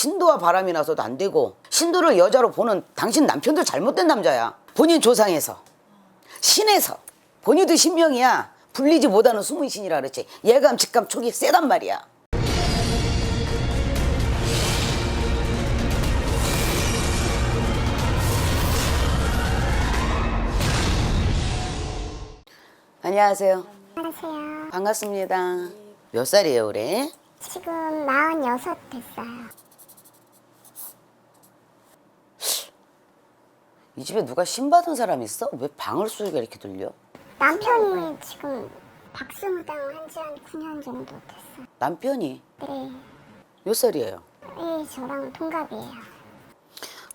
신도와 바람이 나서도 안 되고 신도를 여자로 보는 당신 남편도 잘못된 남자야. 본인 조상에서 신에서 본인도 신명이야. 불리지 못하는 숨은 신이라 그랬지. 예감 직감 촉이 세단 말이야. 안녕하세요. 안녕하세요. 반갑습니다. 몇 살이에요, 올해? 지금 46 됐어요. 이 집에 누가 신 받은 사람 있어? 왜 방울 소리가 이렇게 들려? 남편이 지금 박스무당 한지 한 9년 정도 됐어요. 남편이 네. 몇 살이에요? 예, 저랑 동갑이에요.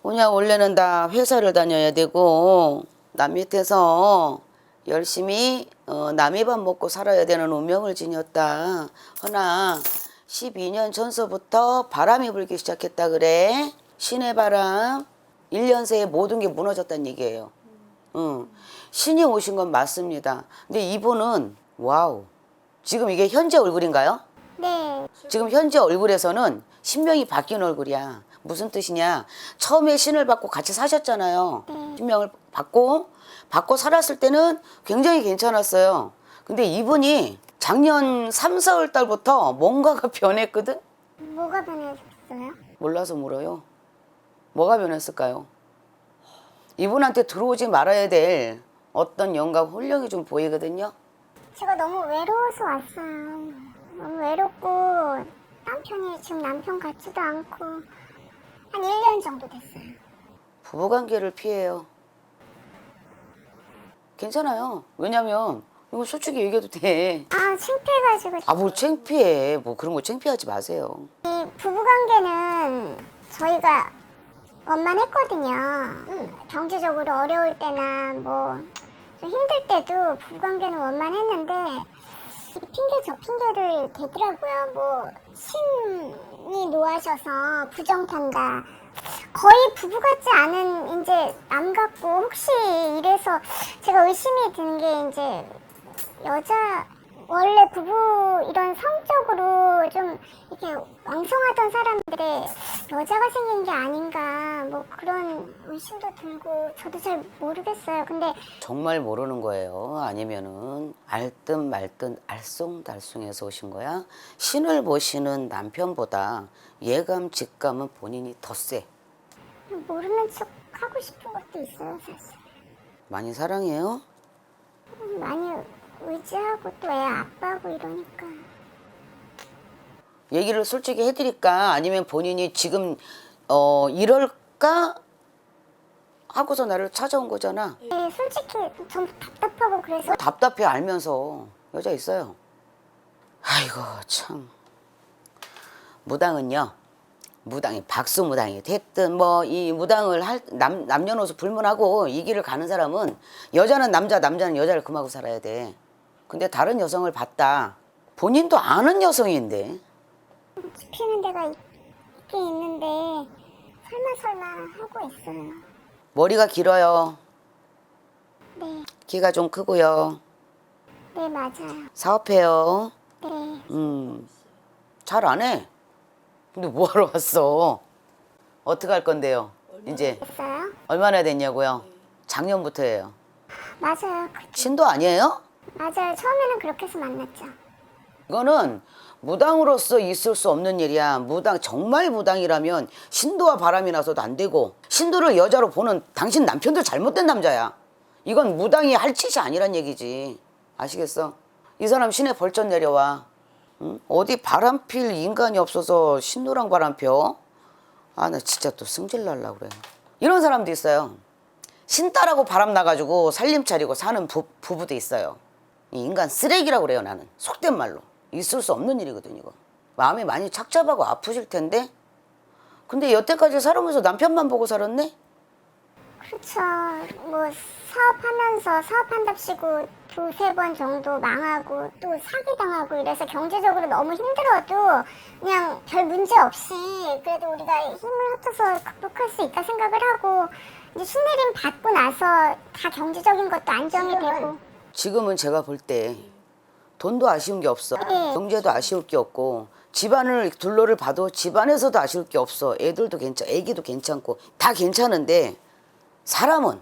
뭐냐 원래는 다 회사를 다녀야 되고 남 밑에서 열심히 어, 남의 밥 먹고 살아야 되는 운명을 지녔다. 허나 12년 전서부터 바람이 불기 시작했다 그래. 신의 바람 1년 새에 모든 게 무너졌다는 얘기예요. 응. 신이 오신 건 맞습니다. 근데 이분은 와우. 지금 이게 현재 얼굴인가요? 네. 지금 현재 얼굴에서는 신명이 바뀐 얼굴이야. 무슨 뜻이냐? 처음에 신을 받고 같이 사셨잖아요. 신명을 받고 받고 살았을 때는 굉장히 괜찮았어요. 근데 이분이 작년 3, 4월 달부터 뭔가가 변했거든? 뭐가 변했어요? 몰라서 물어요. 뭐가 변했을까요? 이분한테 들어오지 말아야 될 어떤 영감 훈령이 좀 보이거든요. 제가 너무 외로워서 왔어요. 너무 외롭고 남편이 지금 남편 같지도 않고 한 1년 정도 됐어요. 부부관계를 피해요. 괜찮아요. 왜냐면 이거 솔직히 얘기해도 돼. 아, 창피해가지고 아, 뭐 창피해. 뭐 그런 거 창피하지 마세요. 이 부부관계는 저희가 원만했거든요. 경제적으로 어려울 때나 뭐 좀 힘들 때도 부부관계는 원만했는데 이 핑계 저 핑계를 대더라고요. 뭐 신이 노하셔서 부정 탄다. 거의 부부 같지 않은 이제 남 같고 혹시 이래서 제가 의심이 드는 게 이제 여자 원래 부부 이런 성적으로 좀 이렇게 왕성하던 사람들의 여자가 생긴 게 아닌가 뭐 그런 의심도 들고 저도 잘 모르겠어요. 근데 정말 모르는 거예요. 아니면은 알듯 말듯 알쏭달쏭해서 오신 거야. 신을 보시는 남편보다 예감 직감은 본인이 더 세. 모르는 척 하고 싶은 것도 있어요, 사실. 많이 사랑해요. 많이 의지하고 또 애 아빠고 이러니까. 얘기를 솔직히 해드릴까? 아니면 본인이 지금 어 이럴까 하고서 나를 찾아온 거잖아. 네, 솔직히 좀 답답하고 그래서 답답해 알면서 여자 있어요. 아이고 참 무당은요. 무당이 박수 무당이 됐든 뭐 이 무당을 할 남 남녀노소 불문하고 이 길을 가는 사람은 여자는 남자 남자는 여자를 금하고 살아야 돼. 근데 다른 여성을 봤다. 본인도 아는 여성인데 지키는 데가 있, 있긴 있는데 설마 설마 하고 있어요. 머리가 길어요. 네, 키가 좀 크고요. 네 맞아요. 사업해요. 네, 음, 잘 안 해. 근데 뭐하러 왔어? 어떻게 할 건데요? 이제 됐어요? 얼마나 됐냐고요? 작년부터예요. 맞아요. 그- 신도 아니에요? 맞아요. 처음에는 그렇게 해서 만났죠. 이거는 무당으로서 있을 수 없는 일이야. 무당 정말 무당이라면 신도와 바람이 나서도 안 되고 신도를 여자로 보는 당신 남편도 잘못된 남자야. 이건 무당이 할 짓이 아니란 얘기지. 아시겠어? 이 사람 신에 벌쩍 내려와. 응? 어디 바람 필 인간이 없어서 신도랑 바람 펴? 아, 나 진짜 또 승질 날라 그래. 이런 사람도 있어요. 신따라고 바람 나가지고 살림 차리고 사는 부, 부부도 있어요. 이 인간 쓰레기라고 그래요, 나는. 속된 말로. 있을 수 없는 일이거든, 이거. 마음이 많이 착잡하고 아프실 텐데. 근데 여태까지 살아오면서 남편만 보고 살았네? 그렇죠. 뭐 사업하면서 사업한답시고 두세 번 정도 망하고 또 사기당하고 이래서 경제적으로 너무 힘들어도 그냥 별 문제 없이 그래도 우리가 힘을 합쳐서 극복할 수 있다 생각을 하고 이제 신내림 받고 나서 다 경제적인 것도 안정이 되고 지금은 제가 볼때 돈도 아쉬운 게 없어. 네. 경제도 아쉬울 게 없고 집안을 둘러를 봐도 집안에서도 아쉬울 게 없어. 애들도 괜찮, 애기도 괜찮고 다 괜찮은데 사람은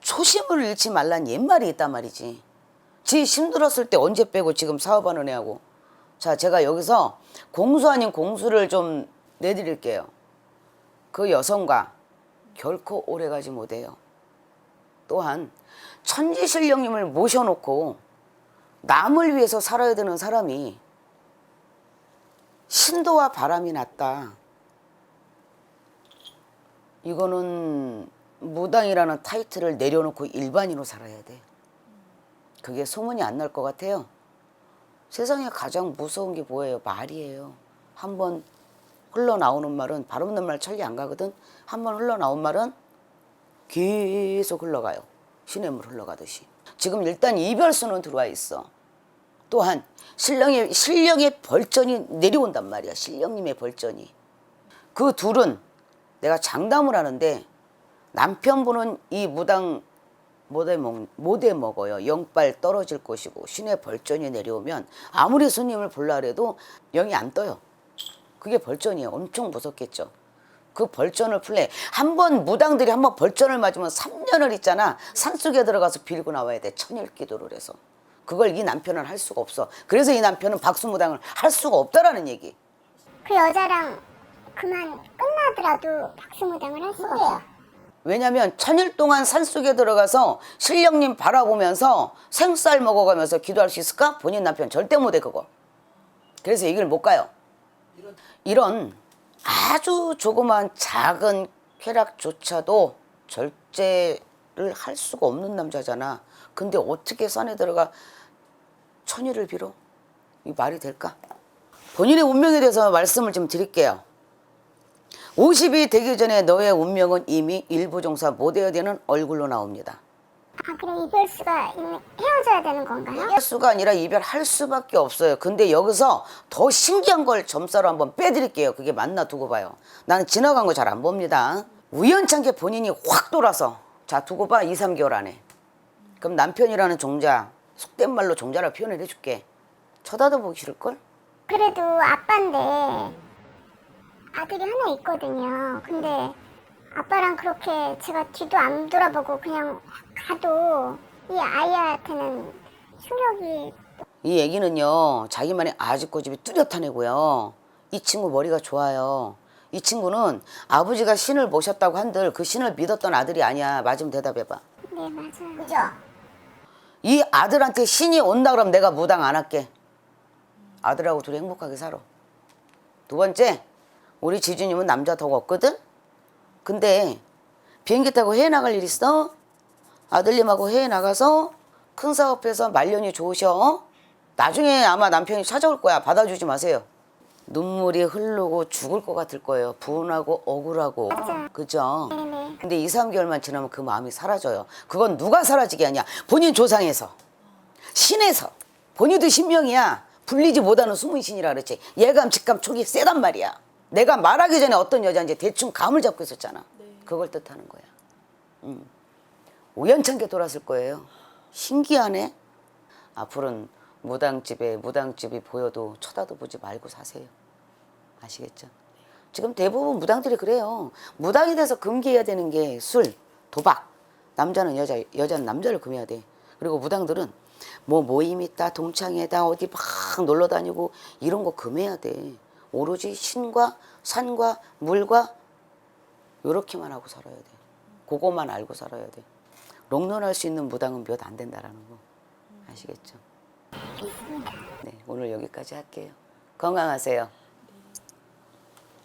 초심을 잃지 말란 옛말이 있단 말이지. 지 힘들었을 때 언제 빼고 지금 사업하는 애하고. 자, 제가 여기서 공수 아닌 공수를 좀 내드릴게요. 그 여성과 결코 오래 가지 못해요. 또한 천지신령님을 모셔놓고 남을 위해서 살아야 되는 사람이 신도와 바람이 났다. 이거는 무당이라는 타이틀을 내려놓고 일반인으로 살아야 돼. 그게 소문이 안 날 것 같아요. 세상에 가장 무서운 게 뭐예요? 말이에요. 한번 흘러나오는 말은 발 없는 말 천리 안 가거든. 한번 흘러나온 말은 계속 흘러가요. 시냇물 흘러가듯이. 지금 일단 이별수는 들어와 있어. 또한 신령의 신령의 벌전이 내려온단 말이야. 신령님의 벌전이. 그 둘은 내가 장담을 하는데 남편분은 이 무당 못해 먹 못해 먹어요. 영빨 떨어질 것이고 신의 벌전이 내려오면 아무리 스님을 볼라 그래도 영이 안 떠요. 그게 벌전이에요. 엄청 무섭겠죠. 그 벌전을 풀래. 한 번 무당들이 한 번 벌전을 맞으면 3년을 있잖아. 산속에 들어가서 빌고 나와야 돼. 천일 기도를 해서. 그걸 이 남편은 할 수가 없어. 그래서 이 남편은 박수무당을 할 수가 없다라는 얘기. 그 여자랑 그만 끝나더라도 박수무당을 할 수가 없어. 왜냐면 천일 동안 산속에 들어가서 신령님 바라보면서 생쌀 먹어가면서 기도할 수 있을까? 본인 남편 절대 못해 그거. 그래서 이길못 가요. 이런 아주 조그만 작은 쾌락조차도 절제를 할 수가 없는 남자잖아. 근데 어떻게 산에 들어가 천일을 빌어? 이 말이 될까? 본인의 운명에 대해서 말씀을 좀 드릴게요. 50이 되기 전에 너의 운명은 이미 일부 종사 못해야 되는 얼굴로 나옵니다. 아 그래 이별수가 있는- 헤어져야 되는 건가요? 할 수가 아니라 이별할 수밖에 없어요. 근데 여기서 더 신기한 걸 점사로 한번 빼드릴게요. 그게 맞나 두고 봐요. 나는 지나간 거 잘 안 봅니다. 우연찮게 본인이 확 돌아서 자 두고 봐 2, 3개월 안에. 그럼 남편이라는 종자 속된 말로 종자를 표현을 해줄게. 쳐다도 보기 싫을걸? 그래도 아빠인데 아들이 하나 있거든요. 근데 아빠랑 그렇게 제가 뒤도 안 돌아보고 그냥 가도 이 아이한테는 충격이 이 얘기는요 자기만의 아직고집이 뚜렷한 애고요. 이 친구 머리가 좋아요. 이 친구는 아버지가 신을 모셨다고 한들 그 신을 믿었던 아들이 아니야. 맞으면 대답해봐. 네 맞아요. 그죠? 이 아들한테 신이 온다 그러면 내가 무당 안 할게. 아들하고 둘이 행복하게 살아. 두 번째 우리 지주님은 남자 덕 없거든 근데 비행기 타고 해외 나갈 일 있어 아들님하고 해외 나가서 큰 사업해서 말년이 좋으셔 나중에 아마 남편이 찾아올 거야 받아주지 마세요 눈물이 흐르고 죽을 것 같을 거예요 분하고 억울하고 맞아. 그죠 네네. 근데 2, 3개월만 지나면 그 마음이 사라져요. 그건 누가 사라지게 하냐? 본인 조상에서. 신에서. 본인도 신명이야. 불리지 못하는 숨은 신이라 그랬지. 예감, 직감, 촉이 세단 말이야. 내가 말하기 전에 어떤 여자인지 대충 감을 잡고 있었잖아. 그걸 뜻하는 거야. 음. 우연찮게 돌았을 거예요. 신기하네. 앞으로는 무당집에 무당집이 보여도 쳐다도 보지 말고 사세요. 아시겠죠? 지금 대부분 무당들이 그래요. 무당이 돼서 금기해야 되는 게 술, 도박. 남자는 여자, 여자는 남자를 금해야 돼. 그리고 무당들은 뭐 모임 있다, 동창회다, 어디 막 놀러 다니고 이런 거 금해야 돼. 오로지 신과 산과 물과 요렇게만 하고 살아야 돼. 그거만 알고 살아야 돼. 롱런할 수 있는 무당은 몇 안 된다라는 거. 아시겠죠? 네, 오늘 여기까지 할게요. 건강하세요.